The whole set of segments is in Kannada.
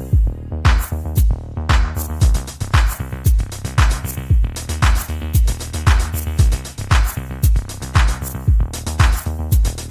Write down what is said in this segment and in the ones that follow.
Thank you.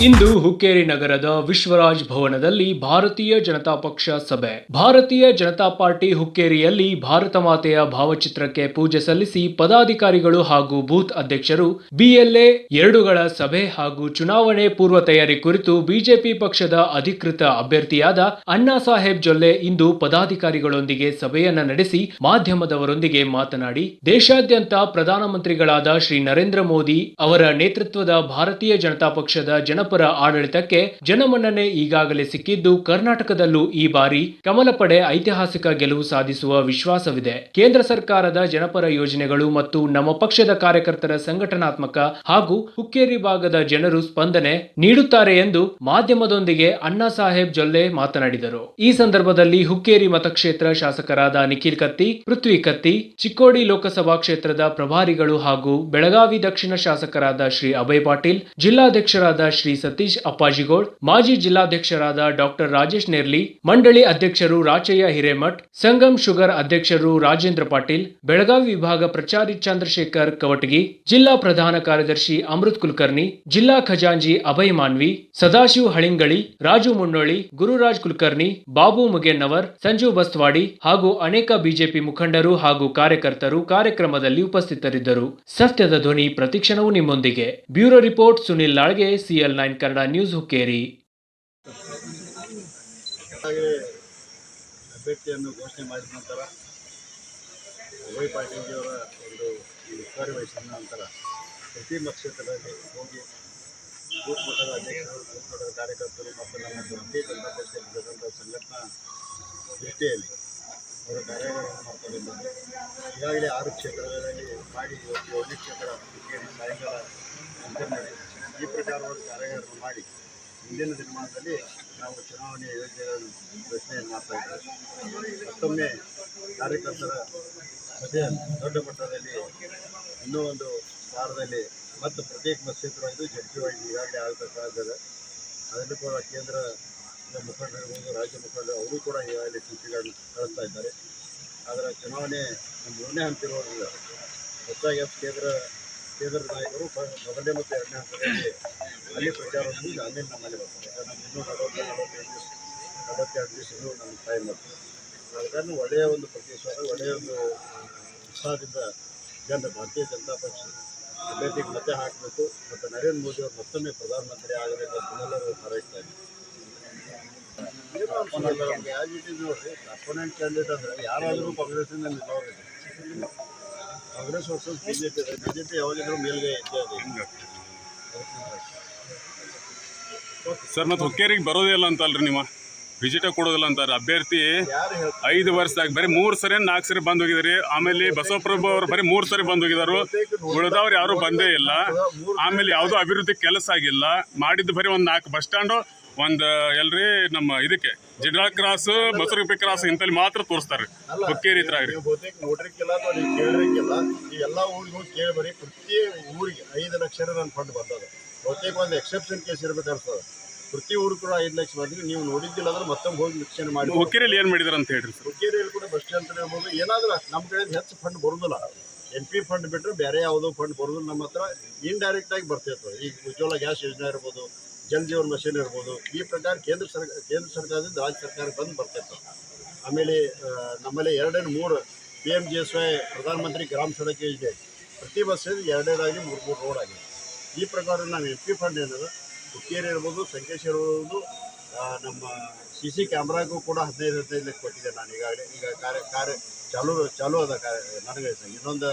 ಇಂದು ಹುಕ್ಕೇರಿ ನಗರದ ವಿಶ್ವರಾಜ್ ಭವನದಲ್ಲಿ ಭಾರತೀಯ ಜನತಾ ಪಕ್ಷ ಸಭೆ. ಭಾರತೀಯ ಜನತಾ ಪಾರ್ಟಿ ಹುಕ್ಕೇರಿಯಲ್ಲಿ ಭಾರತ ಮಾತೆಯ ಭಾವಚಿತ್ರಕ್ಕೆ ಪೂಜೆ ಸಲ್ಲಿಸಿ ಪದಾಧಿಕಾರಿಗಳು ಹಾಗೂ ಬೂತ್ ಅಧ್ಯಕ್ಷರು, ಬಿಎಲ್ಎ ಎರಡುಗಳ ಸಭೆ ಹಾಗೂ ಚುನಾವಣೆ ಪೂರ್ವ ತಯಾರಿ ಕುರಿತು ಬಿಜೆಪಿ ಪಕ್ಷದ ಅಧಿಕೃತ ಅಭ್ಯರ್ಥಿಯಾದ ಅಣ್ಣಾ ಸಾಹೇಬ್ ಜೊಲ್ಲೆ ಇಂದು ಪದಾಧಿಕಾರಿಗಳೊಂದಿಗೆ ಸಭೆಯನ್ನ ನಡೆಸಿ ಮಾಧ್ಯಮದವರೊಂದಿಗೆ ಮಾತನಾಡಿ, ದೇಶಾದ್ಯಂತ ಪ್ರಧಾನಮಂತ್ರಿಗಳಾದ ಶ್ರೀ ನರೇಂದ್ರ ಮೋದಿ ಅವರ ನೇತೃತ್ವದ ಭಾರತೀಯ ಜನತಾ ಪಕ್ಷದ ಜನಪರ ಆಡಳಿತಕ್ಕೆ ಜನಮನ್ನಣೆ ಈಗಾಗಲೇ ಸಿಕ್ಕಿದ್ದು ಕರ್ನಾಟಕದಲ್ಲೂ ಈ ಬಾರಿ ಕಮಲ ಪಡೆ ಐತಿಹಾಸಿಕ ಗೆಲುವು ಸಾಧಿಸುವ ವಿಶ್ವಾಸವಿದೆ. ಕೇಂದ್ರ ಸರ್ಕಾರದ ಜನಪರ ಯೋಜನೆಗಳು ಮತ್ತು ನಮ್ಮ ಪಕ್ಷದ ಕಾರ್ಯಕರ್ತರ ಸಂಘಟನಾತ್ಮಕ ಹಾಗೂ ಹುಕ್ಕೇರಿ ಭಾಗದ ಜನರು ಸ್ಪಂದನೆ ನೀಡುತ್ತಾರೆ ಎಂದು ಮಾಧ್ಯಮದೊಂದಿಗೆ ಅಣ್ಣಾ ಸಾಹೇಬ್ ಜೊಲ್ಲೆ ಮಾತನಾಡಿದರು. ಈ ಸಂದರ್ಭದಲ್ಲಿ ಹುಕ್ಕೇರಿ ಮತಕ್ಷೇತ್ರ ಶಾಸಕರಾದ ನಿಖಿಲ್ ಕತ್ತಿ, ಪೃಥ್ವಿ ಕತ್ತಿ, ಚಿಕ್ಕೋಡಿ ಲೋಕಸಭಾ ಕ್ಷೇತ್ರದ ಪ್ರಭಾರಿಗಳು ಹಾಗೂ ಬೆಳಗಾವಿ ದಕ್ಷಿಣ ಶಾಸಕರಾದ ಶ್ರೀ ಅಭಯ್ ಪಾಟೀಲ್, ಜಿಲ್ಲಾಧ್ಯಕ್ಷರಾದ ಶ್ರೀ ಸತೀಶ್ ಅಪ್ಪಾಜಿಗೋಳ್, ಮಾಜಿ ಜಿಲ್ಲಾಧ್ಯಕ್ಷರಾದ ಡಾಕ್ಟರ್ ರಾಜೇಶ್ ನೇರ್ಲಿ, ಮಂಡಳಿ ಅಧ್ಯಕ್ಷರು ರಾಚಯ್ಯ ಹಿರೇಮಠ್, ಸಂಗಮ್ ಶುಗರ್ ಅಧ್ಯಕ್ಷರು ರಾಜೇಂದ್ರ ಪಾಟೀಲ್, ಬೆಳಗಾವಿ ವಿಭಾಗ ಪ್ರಚಾರಿ ಚಂದ್ರಶೇಖರ್ ಕವಟಗಿ, ಜಿಲ್ಲಾ ಪ್ರಧಾನ ಕಾರ್ಯದರ್ಶಿ ಅಮೃತ್ ಕುಲಕರ್ಣಿ, ಜಿಲ್ಲಾ ಖಜಾಂಜಿ ಅಭಯ್ ಮಾನ್ವಿ, ಸದಾಶಿವ್ ಹಳಿಂಗಳಿ, ರಾಜು ಮುನ್ನೋಳಿ, ಗುರುರಾಜ್ ಕುಲಕರ್ಣಿ, ಬಾಬು ಮುಗೇನ್ನವರ್ ಸಂಜು ಬಸ್ವಾಡಿ ಹಾಗೂ ಅನೇಕ ಬಿಜೆಪಿ ಮುಖಂಡರು ಹಾಗೂ ಕಾರ್ಯಕರ್ತರು ಕಾರ್ಯಕ್ರಮದಲ್ಲಿ ಉಪಸ್ಥಿತರಿದ್ದರು. ಸತ್ಯದ ಧ್ವನಿ ಪ್ರತಿಕ್ಷಣವು ನಿಮ್ಮೊಂದಿಗೆ. Bureau report Sunil Lalge C L nine. Kannada news Hukkeri. ಅಭ್ಯರ್ಥಿಯನ್ನು ಘೋಷಣೆ ಮಾಡಿದ ನಂತರ ಅಭಯ್ ಪಾಟೀಲ್ಜಿಯವರ ಒಂದು ಉಸ್ತುವಾರಿ ವಹಿಸಿದ ನಂತರ ಪ್ರತಿ ಕ್ಷೇತ್ರದಲ್ಲಿ ಹೋಗಿ ಬೂತ್ ಮಟ್ಟದ ಅಧ್ಯಕ್ಷರು, ಬೂತ್ ಮಟ್ಟದ ಕಾರ್ಯಕರ್ತರು ಮತ್ತು ನಮ್ಮ ಭಾರತೀಯ ಜನತಾ ಪಕ್ಷದಲ್ಲಿರ್ತಕ್ಕಂಥ ಸಂಘಟನಾ ದೃಷ್ಟಿಯಲ್ಲಿ ಅವರ ಕಾರ್ಯಾಗಾರವನ್ನು ಮಾಡ್ಕೊಂಡಿದ್ದಾರೆ. ಈಗಾಗಲೇ ಆರು ಕ್ಷೇತ್ರಗಳಲ್ಲಿ ಮಾಡಿ ಇವತ್ತು ಏಳನೇ ಕ್ಷೇತ್ರ ಸಾಯಂಕಾಲ ಅಂತಿಮ ಈ ಪ್ರಕಾರವಾದ ಕಾರ್ಯಗಳನ್ನು ಮಾಡಿ ಮುಂದಿನ ದಿನಮಾನದಲ್ಲಿ ನಾವು ಚುನಾವಣೆ ಯೋಜನೆಗಳನ್ನು ರಚನೆಯನ್ನು ಮಾಡ್ತಾ ಇದ್ದೇವೆ ಮತ್ತೊಮ್ಮೆ ಕಾರ್ಯಕರ್ತರ ಸಭೆ ದೊಡ್ಡ ಮಟ್ಟದಲ್ಲಿ ಇನ್ನೂ ಒಂದು ವಾರದಲ್ಲಿ ಮತ್ತು ಪ್ರತ್ಯೇಕ ಮತಕ್ಷೇತ್ರವಾಗಿ ಜಡ್ಜಿವಾಗಿ ಈಗಾಗಲೇ ಆಗಬೇಕಾಗಿದೆ ಅದನ್ನು ಕೂಡ ಕೇಂದ್ರ ಮುಖಂಡರಿರ್ಬೋದು ರಾಜ್ಯ ಮುಖಂಡರು ಅವರು ಕೂಡ ಈಗಾಗಲೇ ಸೂಚಿಗಳನ್ನು ಕಳಿಸ್ತಾ ಇದ್ದಾರೆ. ಆದರೆ ಚುನಾವಣೆ ಮೂರನೇ ಹಂತಿರೋದ್ರಿಂದ ಹೆಚ್ಚಾಗಿ ಕೇಂದ್ರ ಕೇಂದ್ರ ನಾಯಕರು ಮೊದಲನೇ ಮತ್ತು ಎರಡನೇ ಹಂತದಲ್ಲಿ ಅಲ್ಲಿ ಪ್ರಚಾರವನ್ನು ಅಲ್ಲಿ ನಮ್ಮಲ್ಲಿ ಬರ್ತಾರೆ ನಮ್ಗೆ ಇನ್ನೂ ನಲವತ್ತು ನಲವತ್ತೆರಡು ದಿವಸ ಇನ್ನೂ ನಮ್ಮ ಟೈಮ್ ಆದ ಒಳ್ಳೆಯ ಒಂದು ಪ್ರತಿಸ್ವಾದ ಒಳ್ಳೆಯ ಒಂದು ಉತ್ಸಾಹದಿಂದ ಜನ ಭಾರತೀಯ ಜನತಾ ಪಕ್ಷ ಅಭ್ಯರ್ಥಿಗೆ ಮತ ಹಾಕಬೇಕು ಮತ್ತು ನರೇಂದ್ರ ಮೋದಿ ಅವರು ಮತ್ತೊಮ್ಮೆ ಪ್ರಧಾನಮಂತ್ರಿ ಆಗಬೇಕು ಅಂತ ಹಾರೈಸ್ತಾ ಇದ್ದೀವಿ ನೋಡ್ರಿ ಅಪೋನೆಂಟ್ ಕ್ಯಾಂಡಿಡೇಟ್ ಅಂದರೆ ಯಾರಾದರೂ ಕಾಂಗ್ರೆಸ್ಸಿಂದ ನಿಲ್ಲೋರಿಗೆ ಕಾಂಗ್ರೆಸ್ ವರ್ಸಸ್ ಇದೆ ಯಾವಾಗಿದ್ರೂ ಮೇಲ್ಗೈ ಇದ್ದೇ ಇದೆ ಸರ್ ಮತ್ತೆ ಹುಕ್ಕೇರಿಗೆ ಬರೋದೇ ಇಲ್ಲ ಅಂತಲ್ರಿ ನಿಮ್ಮ. ವಿಜಿಟ ಕೊಡೋದಿಲ್ಲ ಅಂತಾರೆ. ಅಭ್ಯರ್ಥಿ ಐದು ವರ್ಷದಾಗ ಬರೀ ಮೂರು ಸರಿ ನಾಲ್ಕು ಸರಿ ಬಂದ್ ಹೋಗಿದ್ರಿ ಆಮೇಲೆ ಬಸವಪ್ರಭು ಅವರು ಬರೀ ಮೂರು ಸರಿ ಬಂದ್ ಹೋಗಿದಾರು ಉಳಿದವ್ರು ಯಾರು ಬಂದೇ ಇಲ್ಲ. ಆಮೇಲೆ ಯಾವುದೋ ಅಭಿವೃದ್ಧಿ ಕೆಲಸ ಆಗಿಲ್ಲ. ಮಾಡಿದ್ದು ಬರೀ ಒಂದು ನಾಲ್ಕು ಬಸ್ ಸ್ಟ್ಯಾಂಡು ಒಂದು ಎಲ್ರಿ ನಮ್ಮ ಇದಕ್ಕೆ ಜಿಡ್ರಾ ಕ್ರಾಸ್ ಮಸೂರುಪಿ ಕ್ರಾಸ್ ಇಂತಲ್ಲಿ ಮಾತ್ರ ತೋರಿಸ್ತಾರೆ ಹುಕ್ಕೇರಿ ಇದ್ರಾಗ ರೀ ಬಹುತೇಕ ನೋಡ್ರಿಕ್ಕಿಲ್ಲ ಅಥವಾ ನೀವು ಕೇಳ್ರಿಕ್ಕಿಲ್ಲ ಈ ಎಲ್ಲ ಊರಿಗೂ ಹೋಗಿ ಕೇಳಿ ಬರೀ ಪ್ರತಿ ಊರಿಗೆ ಐದು ಲಕ್ಷ ನನ್ನ ಫಂಡ್ ಬಂದದ ಬಹುತೇಕ ಒಂದು ಎಕ್ಸೆಪ್ಷನ್ ಕೇಸ್ ಇರ್ಬೇಕು ಪ್ರತಿ ಊರು ಕೂಡ ಐದು ಲಕ್ಷ ಬಂದ್ರೆ ನೀವು ನೋಡಿದ್ದಿಲ್ಲ ಅಂದ್ರೆ ಮತ್ತೊಮ್ಮೆ ಹೋಗಿ ವೀಕ್ಷಣೆ ಮಾಡಿ. ಹುಕ್ಕೇರಿಯಲ್ಲಿ ಏನು ಮಾಡಿದಾರೆ ಅಂತ ಹೇಳ್ರಿ ಹುಕ್ಕೇರಿಯಲ್ಲಿ ಕೂಡ ಬಸ್ ಸ್ಟ್ಯಾಂಡ್ ಹೇಳ್ಬೋದು ಏನಾದ್ರೂ ನಮ್ಮ ಕಡೆಯಿಂದ ಹೆಚ್ಚು ಫಂಡ್ ಬರೋದಿಲ್ಲ. ಎನ್ ಪಿ ಫಂಡ್ ಬಿಟ್ಟರೆ ಬೇರೆ ಯಾವುದೋ ಫಂಡ್ ಬರೋದಿಲ್ಲ ನಮ್ಮ ಹತ್ರ. ಇಂಡೈರೆಕ್ಟ್ ಆಗಿ ಬರ್ತಿರ್ತದೆ ಈಗ ಉಜ್ವಲ ಗ್ಯಾಸ್ ಯೋಜನೆ ಇರ್ಬೋದು ಜಲ್ ಜೀವನ್ ಮಿಷನ್ ಇರ್ಬೋದು. ಈ ಪ್ರಕಾರ ಕೇಂದ್ರ ಸರ್ಕಾರ ಕೇಂದ್ರ ಸರ್ಕಾರದಿಂದ ರಾಜ್ಯ ಸರ್ಕಾರಕ್ಕೆ ಬಂದು ಬರ್ತೈತೆ. ಆಮೇಲೆ ನಮ್ಮಲ್ಲಿ ಎರಡೇನು ಮೂರು P M G S Y Pradhan Mantri Gram Sadak ಯೋಜನೆ ಪ್ರತಿ ಬಸ್ಸಿಂದ ಎರಡೆರಡಾಗಿ ಮೂರು ಮೂರು ರೋಡ್ ಆಗಿದೆ. ಈ ಪ್ರಕಾರ ನಾವು ಎಂ ಪಿ ಫಂಡ್ ಏನದ? ಹುಕ್ಕೇರಿ ಇರ್ಬೋದು, ಸಂಕೇಶ್ ಇರ್ಬೋದು ನಮ್ಮ ಸಿ ಸಿ ಕ್ಯಾಮ್ರಾಗೂ ಕೂಡ ಹದಿನೈದು ಹದಿನೈದು ಲಕ್ಷ ಕೊಟ್ಟಿದ್ದೆ ನಾನು ಈಗಾಗಲೇ. ಈಗ ಕಾರ್ಯ ಕಾರ್ಯ ಚಾಲು ಚಾಲು ಅದ ಕಾರ್ಯ. ನನಗೆ ಇನ್ನೊಂದು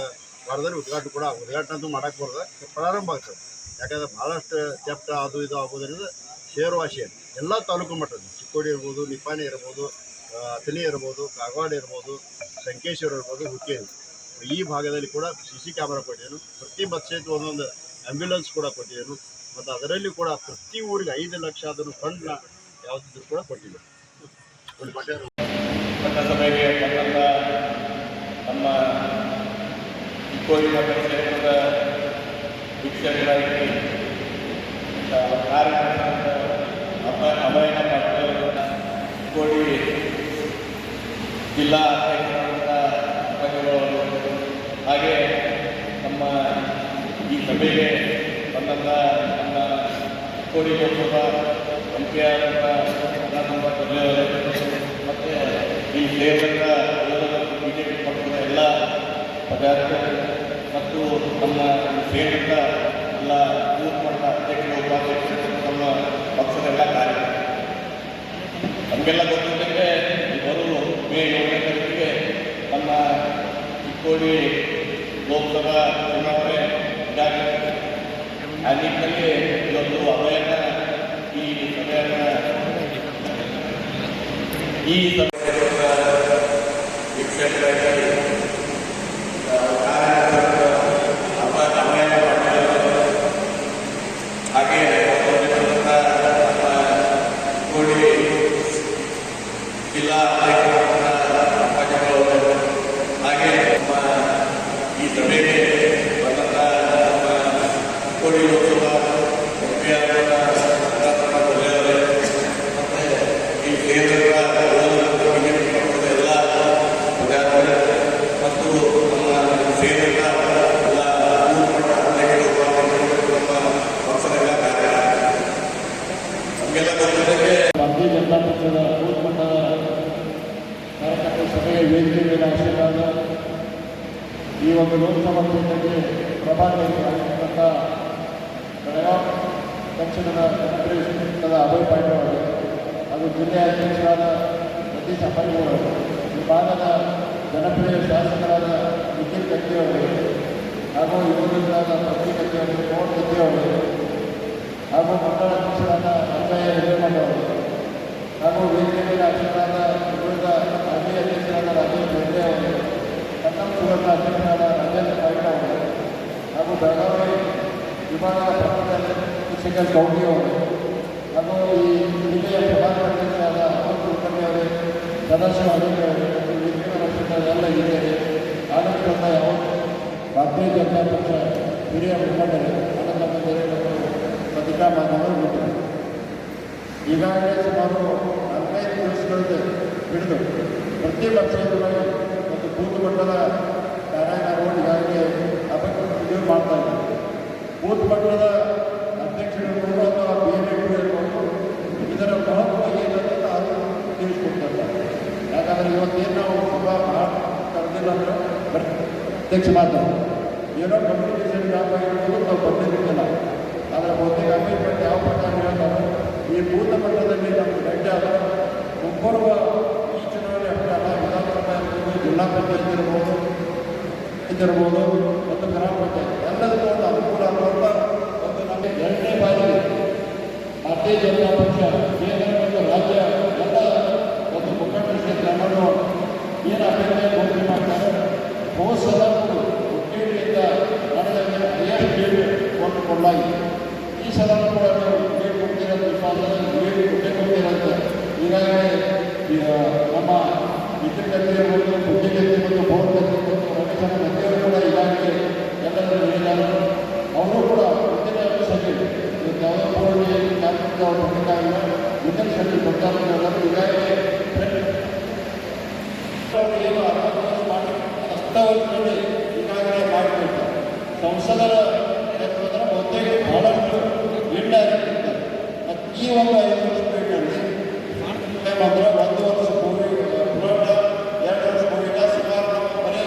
ವಾರದಲ್ಲಿ ಉದ್ಘಾಟನೆ ಕೂಡ, ಉದ್ಘಾಟನೆ ಅಂತೂ ಮಾಡೋಕ್ಕೆ ಬರೋದ ಪ್ರಾರಂಭ ಆಗ್ತದೆ. ಯಾಕಂದ್ರೆ ಭಾಳಷ್ಟು ಕೆಪ್ಟ ಅದು ಇದು ಆಗೋದರಿಂದ ಶೇರ್ವಾಶಿ ಎಲ್ಲ ತಾಲೂಕು ಮಟ್ಟದ ಚಿಕ್ಕೋಡಿ ಇರ್ಬೋದು ನಿಪಾಣಿ ಇರ್ಬೋದು ಅಥಣಿ ಇರ್ಬೋದು, ಕಾಗವಾಡ ಇರ್ಬೋದು, ಸಂಕೇಶ್ವರ ಇರ್ಬೋದು, ಹುಕ್ಕೇರಿ ಈ ಭಾಗದಲ್ಲಿ ಕೂಡ ಸಿ ಸಿ ಕ್ಯಾಮ್ರಾ ಕೊಟ್ಟಿದ್ದೇನು. ಪ್ರತಿ ಬಸ್ಸೇಜ್ ಒಂದೊಂದು ಆ್ಯಂಬ್ಯುಲೆನ್ಸ್ ಕೂಡ ಕೊಟ್ಟಿದ್ದೇನು. ಮತ್ತು ಅದರಲ್ಲಿ ಕೂಡ ಪ್ರತಿ ಊರಿಗೆ ಐದು ಲಕ್ಷ ಅದನ್ನು ಫಂಡ್ನ ಯಾವುದಿದ್ರು ಕೂಡ ಕೊಟ್ಟಿದ್ದರು ಒಂದು ಬಟ್ಟೆ ಸಭೆಗೆ ನಮ್ಮ ಕಾರ್ಯಕರ್ತ ಅಭಯ ಅಭಯನ ಪಾಟೀಲ್ ಕೋಡಿ ಜಿಲ್ಲಾ ಉಪನ್ಯಾಸಕರು ಹಾಗೆ ನಮ್ಮ ಈ ಸಭೆಗೆ ಬಂದಂಥ ನಮ್ಮ ಕೋಡಿ ಲೋಕಸಭಾ ಹಂಪಿಯಾದಂಥ ಜಿಲ್ಲೆಯವರು ಮತ್ತು ಈ ಎಲ್ಲ ಬಿ ಜೆ ಪಕ್ಷದ ಎಲ್ಲ ಪದಾಧಿಕಾರಿಗಳು ನಮ್ಮ ಸೇರಿದಂಥ ಎಲ್ಲ ಯೂತ್ ಮಟ್ಟ ಅಧ್ಯಕ್ಷರು, ಉಪಾಧ್ಯಕ್ಷರು ನಮ್ಮ ಪಕ್ಷದ ಕಾರ್ಯಕರ್ತರು. ನಮಗೆಲ್ಲ ಗೊತ್ತಿದ್ದಂಗೆ ಬರುವ ಮೇ ಏಳನೇ ತಾರೀಕಿಗೆ ನಮ್ಮ ಚಿಕ್ಕೋಡಿ ಲೋಕಸಭಾ ಚುನಾವಣೆ ಇದಾಗಿದೆ ಆ ನಿಟ್ಟಿನಲ್ಲಿ ಇವತ್ತು ಅಭಯನ ಈ ಸಭೆಯನ್ನು ಈ ಸಭೆಯ ವೀಕ್ಷಕರಾಗಿ ಹಬ್ಬ ಅಭಯನ ಮಾಡಿದ್ದಾರೆ ಹಾಗೆ ಬಂದಿರುವಂಥ ನಮ್ಮ ಚಿಕ್ಕೋಡಿ ಜಿಲ್ಲಾ ಅಧ್ಯಕ್ಷರಾದಂಥ ಹಾಗೆ ನಮ್ಮ ಈ ಸಭೆಗೆ ಬಂದಂಥ ನಮ್ಮ ಕೋಡಿ ಲೋಕಸಭಾ ಎಂಪಿ ಆದಂಥ ನಮ್ಮ ಜಿಲ್ಲೆಯವರೇ ಮತ್ತು ಈ ಕ್ಷೇತ್ರದ ಬಿಜೆಪಿ ಪಕ್ಷದ ಎಲ್ಲ ಪದಾಧಿಕಾರಿಗಳು ಮತ್ತು ನಮ್ಮ ಕ್ಷೇತ್ರದ ಎಲ್ಲ ಬೂತ್ ಮಟ್ಟ ಅಧ್ಯಕ್ಷರು ಉಪಾಧ್ಯಕ್ಷರು ನಮ್ಮ ಪಕ್ಷದ ಎಲ್ಲ ಕಾರ್ಯಕರ್ತರು ನಮಗೆಲ್ಲ ಗೊತ್ತಿದ್ದಂಗೆ ಭಾರತೀಯ ಜನತಾ ಪಕ್ಷದ ಬೂತ್ ಮಟ್ಟದ ಕಾರ್ಯಕರ್ತರ ಸಭೆಯ ವೇದಿಕೆ ಮೇಲೆ ಆಶೀರ್ವಾದ ಈ ಕ್ಷೇತ್ರಕ್ಕೆ ಪ್ರಭಾವಿಯಾಗಿರ್ತಕ್ಕಂಥ ಬೆಳಗಾವಿ ದಕ್ಷಿಣದ ಜನಪ್ರಿಯ ಕ್ಷೇತ್ರದ ಅಭಯ ಪಾಟೀಲ್ ಅವರು ಹಾಗೂ ಜಿಲ್ಲೆಯ ಅಧ್ಯಕ್ಷರಾದ ಸತೀಶ್ ಈ ಭಾಗದ ಜನಪ್ರಿಯ ಶಾಸಕರಾದ ನಿಖಿಲ್ ಕತ್ತಿಯವರು ಹಾಗೂ ಯುವಕರಾದ ಪ್ರತಿ ಕತ್ತಿಯವರು ಮೋಹನ್ ಕತ್ತಿಯವರು ಹಾಗೂ ಮಂಡಳ ಅಧ್ಯಕ್ಷರಾದ ರಂಗಯ್ಯ ಹಿರೇಮಠವರು ಹಾಗೂ ವೇದಿಕೆ ಮೇಲೆ ಅಧ್ಯಕ್ಷರಾದ ಉಳಿದ ಮಾಜಿ ಅಧ್ಯಕ್ಷರಾದ ರಾಜೇಶ್ ಹೆಗ್ಡೆ ಅವರು ಕನ್ನಡ ಸುವರ್ಣ ಅಧ್ಯಕ್ಷರಾದ ರಾಜೇಂದ್ರ ಪಾಟೀಲ್ ಅವರು ಹಾಗೂ ಬೆಳಗಾವಿ ವಿಭಾಗದ ಪ್ರಮುಖ ಶಿಕ್ಷಕ ಗೌಡಿ ಅವರು. ಹಾಗೂ ಈ ಜಿಲ್ಲೆಯ ಪ್ರಧಾನ ಅಧ್ಯಕ್ಷರಾದ ಅಮರ್ ಕುಲಕರ್ಣಿ ಅವರೇ ಸದಾಶಿವ ಅಡಿಗೆ ಅವರು ವೇದಿಕೆ ಮೇಲೆ ಅಧ್ಯಕ್ಷರಾದ ಎಲ್ಲ ಹಿರಿಯರೇ ಆಡಳಿತದ ಅವರು ಭಾರತೀಯ ಜನತಾ ಪಕ್ಷ ಹಿರಿಯ ಮುಖಂಡರು ಈಗಾಗಲೇ ಸುಮಾರು ಹದಿನೈದು ದಿವಸಗಳಿಂದ ಹಿಡಿದು. ಪ್ರತಿ ಪಕ್ಷಗಳಲ್ಲಿ ಮತ್ತು ಬೂತ್ ಮಟ್ಟದ ಕಾರ್ಯಾಗಾರವನ್ನು ಈಗಾಗಲೇ ಅಭಿವೃದ್ಧಿ ಮಾಡ್ತಾ ಇದ್ದಾರೆ ಬೂತ್ ಮಟ್ಟದ ಅಧ್ಯಕ್ಷರು ಅಥವಾ ಬಿ ಎಲ್ ಇರ್ಬೋದು ಇದರ ಮಹತ್ವ ಏನಂತ ಅದು ತಿಳಿಸ್ಕೊಡ್ತಾರೆ ಯಾಕಂದರೆ ಇವತ್ತೇನು ನಾವು ತುಂಬ ಮಾಡಿ ಕರೆದಿಲ್ಲ ಅಂದರೆ ಬರೀ ಅಧ್ಯಕ್ಷ ಮಾತ್ರ ಏನೋ ಕಮ್ಯುನಿಕೇಷನ್ ಗ್ಯಾಪ್ ಆಗಿರ್ಬೋದು ನಾವು ಬಂದಿರಲಿಲ್ಲ ಆದರೆ ಬಹುತೇಕ ಅಪೀಲ್ಮೆಂಟ್ ಯಾವ ಪ್ರಕಾರ ಹೇಳ್ತಾರೆ ಈ ಬೂತ ಮಟ್ಟದಲ್ಲಿ ನಮ್ಮ ಗಡ್ಡೆ ಆದ ಮುಂಬರುವ ಈ ಚುನಾವಣೆ ಅಷ್ಟೇ ಅಲ್ಲ ವಿಧಾನಸಭಾ ಇರ್ಬೋದು ಜಿಲ್ಲಾ ಪಂಚಾಯತ್ ಇರ್ಬೋದು ಇದಿರ್ಬೋದು ಮತ್ತು ಗ್ರಾಮ ಪಂಚಾಯತ್ ಎಲ್ಲದಕ್ಕೂ ಒಂದು ಅನುಕೂಲ ಆಗುವಂಥ ಒಂದು ನಮಗೆ ಎರಡನೇ ಬಾರಿಗೆ ಭಾರತೀಯ ಜನತಾ ಪಕ್ಷ ಕೇಂದ್ರ ಮತ್ತು ರಾಜ್ಯ ಎಲ್ಲ ಒಂದು ಮುಖಂಡರ ಕ್ಷೇತ್ರವನ್ನು ಏನು ಅಭಿವೃದ್ಧಿ ಘೋಷಣೆ ಮಾಡ್ತಾರೆ ಹೋದ ಸಲ ಹುಟ್ಟೇರಿಯಿಂದ ನಡೆದ ಹೈಯೆಸ್ಟ್ ಡೇಟ್ ಕೊಟ್ಟು ಕೊಡಲಾಗಿದೆ ಈ ಸಲ ಕೂಡ ನಾವು ಡೇಟ್ ಕೊಡ್ತೀರಂತ ವಿಶ್ವಾಸದಲ್ಲಿ ಡೇಟ್ ಕೊಟ್ಟೇ ಕೊಡ್ತೀರಂತ ಈಗಾಗಲೇ ಈಗ ನಮ್ಮ ಇರ್ಬೋದು ಬುದ್ಧಿಗತಿ ಮತ್ತು ಬೋರ್ಡ್ ಮತ್ತು ರಮೇಶನ ಮಧ್ಯವರು ಕೂಡ ಈಗಾಗಲೇ ಎಲ್ಲರೂ ಹೇಳಿದ್ದಾರೆ. ಅವರು ಕೂಡ ಮುಂದಿನ ಸಭೆ ಯಾವುದೇ ಬೋರ್ಡ್ ಕಾರ್ಯಕ್ರಮ ಅವರು ಬಂದಿದ್ದಾಗಿಲ್ಲ ಮುಂದಿನ ಸಭೆ ಬರ್ತಾರೆ ಏನು ಅರವತ್ತು ಮಾಡಿ ಈಗಾಗಲೇ ಸಂಸದರ ಕ್ಷೇತ್ರದ ಬಹುತೇಕ ಬಹಳಷ್ಟು ಲಿಂಡ ಆಗಿರ್ತಾರೆ ಮತ್ತು ಈ ಒಂದು ಐದು ವರ್ಷ ಪೀರಿಯಡ್ನಲ್ಲಿ ಮಾತ್ರ ಒಂದು ವರ್ಷ ಪೂರ್ವಿ ಪುರಾಣ ಎರಡು ವರ್ಷ ಪೂರ್ವಿಕ ಸುಮಾರು ನಮಗೆ ಬರೀ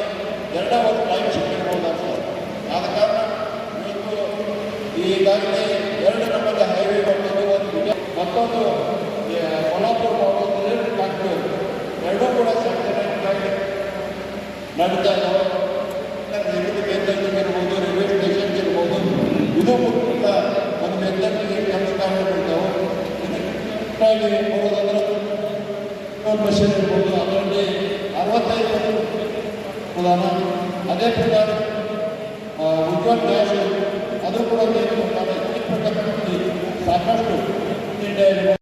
ಎರಡೇ ಒಂದು ಟೈಮ್ ಸಿಕ್ಕಿರ್ಬೋದು ಅನ್ಸುತ್ತೆ ಆದ ಕಾರಣ ಇವತ್ತು ಎರಡು ನಮ್ಮಲ್ಲಿ ಹೈವೇ ಬರ್ತದೆ ಒಂದು ಮತ್ತೊಂದು ಕೊಲ್ಲಾಪುರ ಮಾಡೋದ್ರಲ್ಲಿ ಆಗ್ತದೆ ಎರಡೂ ಕೂಡ ಸಂಘಟನೆಗಳಾಗಿ ನಡೀತಾ ಇದ್ದಾವೆ ರೈಲ್ವೆ ಕೇಂದ್ರಗಳಿಗೆ ಇರ್ಬೋದು ರೈಲ್ವೆ ಸ್ಟೇಷನ್ ಇರ್ಬೋದು. ಇದು ಕೂಡ ಒಂದು ಮೆತ್ತನಿಗೆ ಕೆಲಸ ಕಾರ್ಯಗಳಿದ್ದಾವೆ ಇದಕ್ಕಾಗಿ ಬರೋದಂದ್ರೆ ಮಷೀನ್ ಇರ್ಬೋದು, ಅದರಲ್ಲಿ ಅರವತ್ತೈದು ಅದೇ ಪ್ರಕಾರ ಉಜ್ವಲ್ ಗ್ಯಾಸ್ ಅದು ಕೂಡ ಏನು ಮಾಡ್ತಾರೆ. ಈ ಪ್ರಕಾರ ಸಾಕಷ್ಟು ಇಂಡಿಯಾ